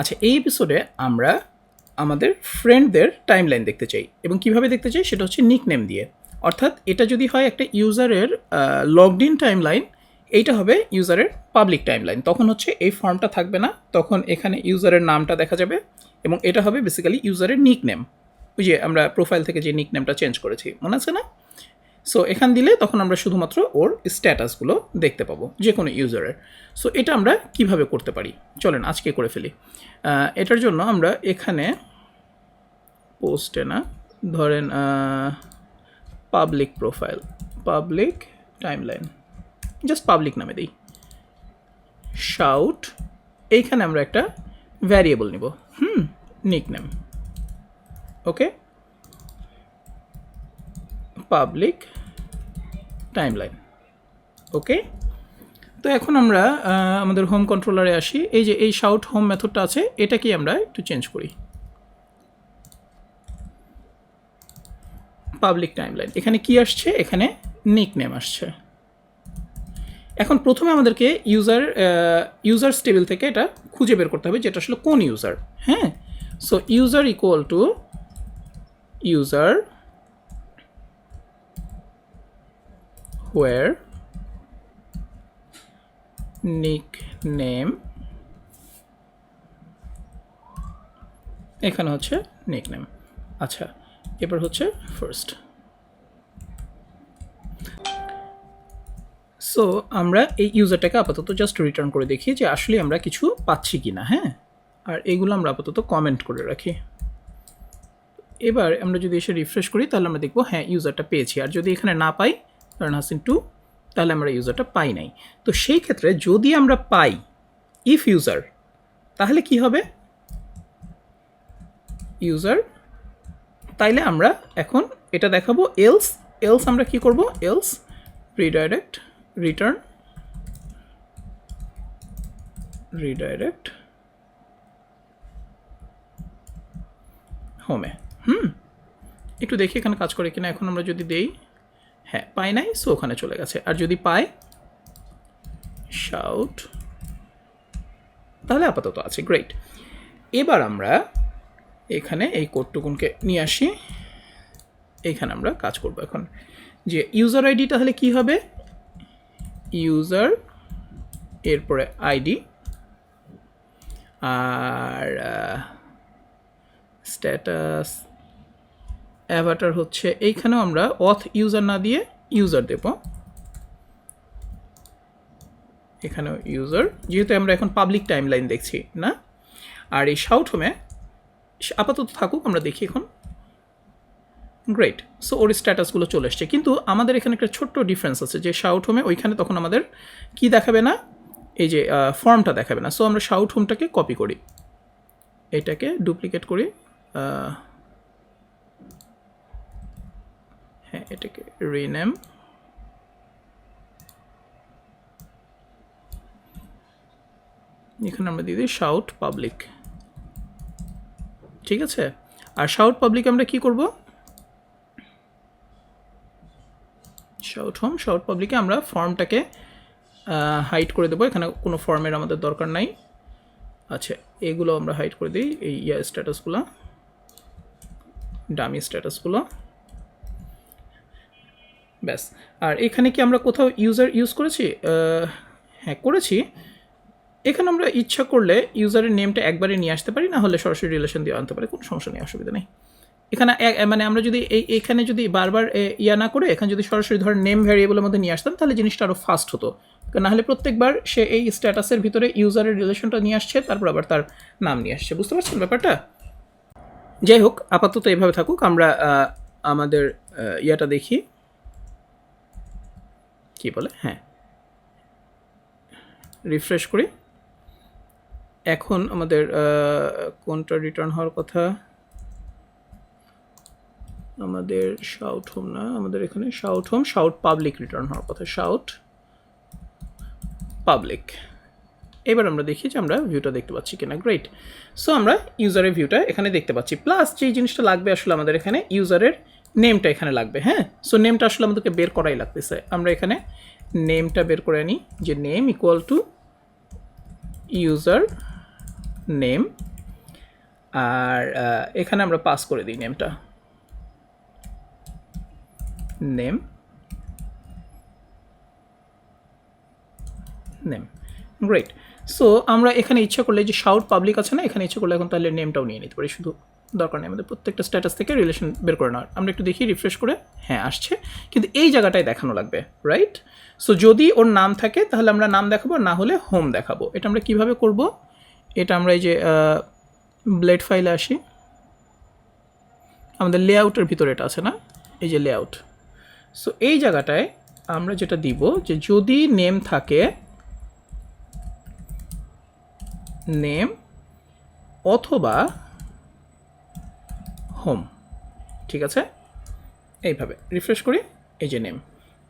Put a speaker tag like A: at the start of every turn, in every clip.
A: আচ্ছা এই এপিসোডে আমরা আমাদের ফ্রেন্ডদের টাইমলাইন দেখতে চাই এবং কীভাবে দেখতে চাই সেটা হচ্ছে নিক নেম দিয়ে। অর্থাৎ এটা যদি হয় একটা ইউজারের লগড ইন টাইমলাইন এইটা হবে ইউজারের পাবলিক টাইমলাইন তখন হচ্ছে এই ফর্মটা থাকবে না, তখন এখানে ইউজারের নামটা দেখা যাবে এবং এটা হবে বেসিক্যালি ইউজারের নিক নেম ওই যে আমরা প্রোফাইল থেকে যে নিক নেমটা চেঞ্জ করেছি, মনে আছে না? সো এখান দিলে তখন আমরা শুধুমাত্র ওর স্ট্যাটাসগুলো দেখতে পাবো যে কোনো ইউজারের সো এটা আমরা কীভাবে করতে পারি? চলেন, আজকে করে ফেলি। এটার জন্য আমরা এখানে পোস্টে না, ধরেন public profile public timeline just public নামে দিই। শাউট এইখানে আমরা একটা ভ্যারিয়েবল নিব। হুম nick name okay public timeline okay তো এখন আমরা আমাদের হোম কন্ট্রোলারে আসি। এই যে, এই শাউট হোম মেথডটা আছে এটাকে আমরা একটু চেঞ্জ করি। পাবলিক টাইমলাইন এখানে কি আসছে? এখানে নিক নেম আসছে। এখন প্রথমে আমাদেরকে ইউজার ইউজার্স টেবিল থেকে এটা খুঁজে বের করতে হবে, যেটা আসলে কোন ইউজার হ্যাঁ? So user equal to user where nickname, এখানে হচ্ছে নিকনেম আচ্ছা এবার হচ্ছে ফার্স্ট সো আমরা এই ইউজারটাকে আপাতত জাস্ট রিটার্ন করে দেখি যে আসলে আমরা কিছু পাচ্ছি কি না হ্যাঁ? আর এগুলো আমরা আপাতত কমেন্ট করে রাখি। এবার আমরা যদি এসে রিফ্রেশ করি, তাহলে আমরা দেখব হ্যাঁ ইউজারটা পেয়েছি। আর যদি এখানে না পাই ধরেন হাসিন টু তাহলে আমরা ইউজারটা পাই নাই। তো সেই ক্ষেত্রে যদি আমরা পাই ইফ ইউজার তাহলে কি হবে? ইউজার তাইলে আমরা এখন এটা দেখাবো। এলস এলস আমরা কি করব? এলস রিডাইরেক্ট রিটার্ন রিডাইরেক্ট হোমে হুম, একটু দেখি এখানে কাজ করে কিনা। এখন আমরা যদি দেই হ্যাঁ পাই নাই সো ওখানে চলে গেছে। আর যদি পাই শাউট তাহলে আপাতত আছে গ্রেট এবার আমরা এখানে এই কোডটুকুনকে নিয়ে আসি। এইখানে আমরা কাজ করব এখন। যে ইউজার আইডি তাহলে কি হবে? ইউজার এরপরে আইডি আর স্ট্যাটাস অ্যাভাটার হচ্ছে, এইখানেও আমরা অথ ইউজার না দিয়ে ইউজার দেব। এখানেও ইউজার যেহেতু আমরা এখন পাবলিক টাইমলাইন দেখছি, না? আর এই শাউট হোমে আপাতত থাকুক, আমরা দেখি এখন। গ্রেট সো ওর স্ট্যাটাসগুলো চলে এসছে। কিন্তু আমাদের এখানে একটা ছোট্ট ডিফারেন্স আছে, যে শাউট হোমে ওইখানে তখন আমাদের কি দেখাবে না? এই যে ফর্মটা দেখাবে না। সো আমরা শাউট হোমটাকে কপি করি। এটাকে ডুপ্লিকেট করি হ্যাঁ এটাকে রিনেম এখানে আমরা দিয়ে দিই শাউট পাবলিক ঠিক আছে? আর শাউট পাবলিক আমরা কি করব? শাউট হোম শাউট পাবলিকে আমরা ফর্মটাকে হাইড করে দেবো। এখানে কোনো ফর্মের আমাদের দরকার নাই। আচ্ছা এগুলো আমরা হাইড করে দিই, এই ইয়া স্ট্যাটাসগুলো ডামি স্ট্যাটাসগুলো ব্যাস। আর এখানে কি আমরা কোথাও ইউজার ইউজ করেছি? হ্যাঁ করেছি। এখানে আমরা ইচ্ছা করলে ইউজারের নেমটা একবারে নিয়ে আসতে পারি, না হলে সরাসরি রিলেশন দিয়ে আনতে পারি, কোনো সমস্যা নেই, অসুবিধা নেই। এখানে মানে আমরা যদি এই, এখানে যদি বারবার ইয়া না করে, এখানে যদি সরাসরি ধরেন নেম ভ্যারিয়েবলের মধ্যে নিয়ে আসতাম, তাহলে জিনিসটা আরও ফাস্ট হতো। কারণ নাহলে প্রত্যেকবার সে এই স্ট্যাটাসের ভিতরে ইউজারের রিলেশনটা নিয়ে আসছে, তারপর আবার তার নাম নিয়ে আসছে। বুঝতে পারছেন ব্যাপারটা? যাই হোক, আপাতত এভাবে থাকুক, আমরা আমাদের ইয়াটা দেখি। কি বলে? হ্যাঁ। রিফ্রেশ করি। এখন আমাদের কোনটা রিটার্ন হওয়ার কথা? আমাদের শাউট হোম না, আমাদের এখানে shout home shout public return হওয়ার কথা। শাউট পাবলিক এবার আমরা দেখি যে আমরা ভিউটা দেখতে পাচ্ছি কিনা। গ্রেট সো আমরা ইউজারের ভিউটা এখানে দেখতে পাচ্ছি। প্লাস যেই জিনিসটা লাগবে আসলে আমাদের এখানে ইউজারের নেমটা এখানে লাগবে হ্যাঁ? সো নেমটা আসলে আমাদেরকে বের করাই লাগতেছে। আমরা এখানে নেমটা বের করে আনি, যে name equal to user name আর এখানে আমরা পাস করে দিই নেমটা নেম নেম গ্রেট সো আমরা এখানে ইচ্ছা করলে যে শাউট পাবলিক আছে না, এখানে ইচ্ছা করলে এখন তাহলে নেমটাও নিয়ে নিতে পারি শুধু। দরকার নেই, আমাদের প্রত্যেকটা স্ট্যাটাস থেকে রিলেশন বের করে নেওয়ার। আমরা একটু দেখি রিফ্রেশ করে হ্যাঁ আসছে। কিন্তু এই জায়গাটায় দেখানো লাগবে রাইট সো যদি ওর নাম থাকে, তাহলে আমরা নাম দেখাবো, না হলে হোম দেখাবো। এটা আমরা কীভাবে করব? এটা আমরা এই যে ব্লেড ফাইলে আসি। আমাদের লেআউটের ভিতরে এটা আছে না? এই যে লেআউট সো এই জায়গাটায় আমরা যেটা দিব, যে যদি নেম থাকে নেম অথবা হোম ঠিক আছে? এইভাবে রিফ্রেশ করি, এই যে নেম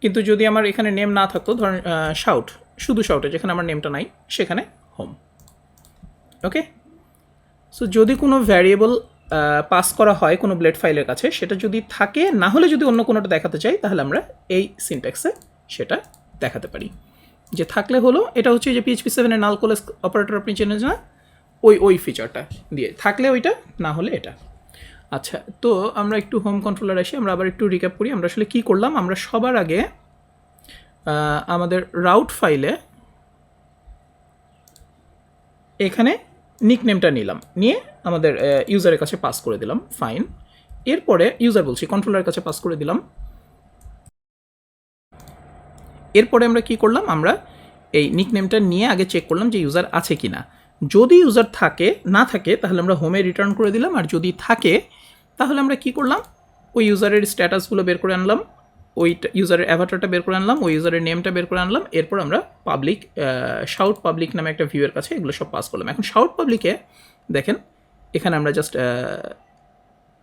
A: কিন্তু যদি আমার এখানে নেম না থাকতো, ধরেন শাউট শুধু শাউটে যেখানে আমার নেমটা নাই, সেখানে হোম ওকে সো যদি কোনো ভ্যারিয়েবল পাস করা হয় কোনো ব্লেড ফাইলের কাছে, সেটা যদি থাকে, না হলে যদি অন্য কোনোটা দেখাতে চাই, তাহলে আমরা এই সিনট্যাক্সে সেটা দেখাতে পারি। যে থাকলে হলো, এটা হচ্ছে যে পিএইচপি সেভেনের নাল কোলেস অপারেটর আপনি চেনেন না? ওই ওই ফিচারটা দিয়ে, থাকলে ওইটা, না হলে এটা। আচ্ছা তো আমরা একটু হোম কন্ট্রোলার আসি আমরা আবার একটু রিক্যাপ করি, আমরা আসলে কি করলাম? আমরা সবার আগে আমাদের রাউট ফাইলে এখানে নিক নেমটা নিলাম। নিয়ে আমাদের ইউজারের কাছে পাস করে দিলাম ফাইন এরপরে ইউজার বলছি কন্ট্রোলারের কাছে পাস করে দিলাম। এরপরে আমরা কি করলাম? আমরা এই নিক নেমটা নিয়ে আগে চেক করলাম যে ইউজার আছে কি না যদি ইউজার থাকে, না থাকে, তাহলে আমরা হোমে রিটার্ন করে দিলাম। আর যদি থাকে, তাহলে আমরা কি করলাম? ওই ইউজারের স্ট্যাটাসগুলো বের করে আনলাম, ওই ইউজারের অ্যাভাটারটা বের করে আনলাম, ওই ইউজারের নেমটা বের করে আনলাম, এরপর আমরা পাবলিক শাউট পাবলিক নামে একটা ভিউয়ের কাছে এগুলো সব পাস করলাম। এখন শাউট পাবলিকে দেখেন, এখানে আমরা জাস্ট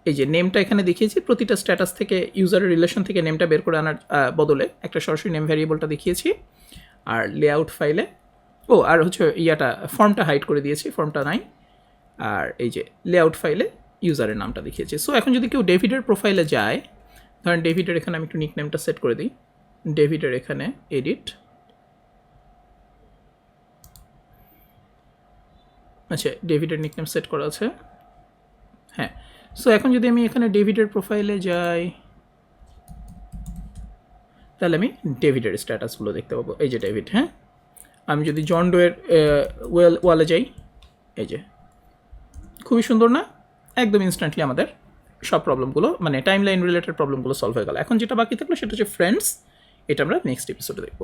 A: এই যে নেমটা এখানে দেখিয়েছি, প্রতিটা স্ট্যাটাস থেকে ইউজারের রিলেশন থেকে নেমটা বের করে আনার বদলে একটা সরাসরি নেম ভ্যারিয়েবলটা দেখিয়েছি। আর লেআউট ফাইলে ও, আর হচ্ছে ইয়াটা ফর্মটা হাইড করে দিয়েছি ফর্মটা নাই। আর এই যে লেআউট ফাইলে ইউজারের নামটা দেখিয়েছি। সো এখন যদি কেউ ডেভিডের প্রোফাইলে যায়, ধরেন ডেভিডের এখানে আমি একটু নিক নেমটা সেট করে দিই। ডেভিডের এখানে এডিট আচ্ছা ডেভিডের নিকনেম সেট করা আছে। হ্যাঁ। সো এখন যদি আমি এখানে ডেভিডের প্রোফাইলে যাই, তাহলে আমি ডেভিডের স্ট্যাটাসগুলো দেখতে পাবো। এই যে ডেভিড হ্যাঁ? আমি যদি জন ডোয়ের ওয়েল, ওয়ালে যাই, এই যে, খুবই সুন্দর না? একদম ইনস্ট্যান্টলি আমাদের সব প্রবলেমগুলো মানে টাইম লাইন রিলেটেড প্রবলেমগুলো সলভ হয়ে গেল। এখন যেটা বাকি থাকল সেটা হচ্ছে ফ্রেন্ডস এটা আমরা নেক্সট এপিসোডে দেখব।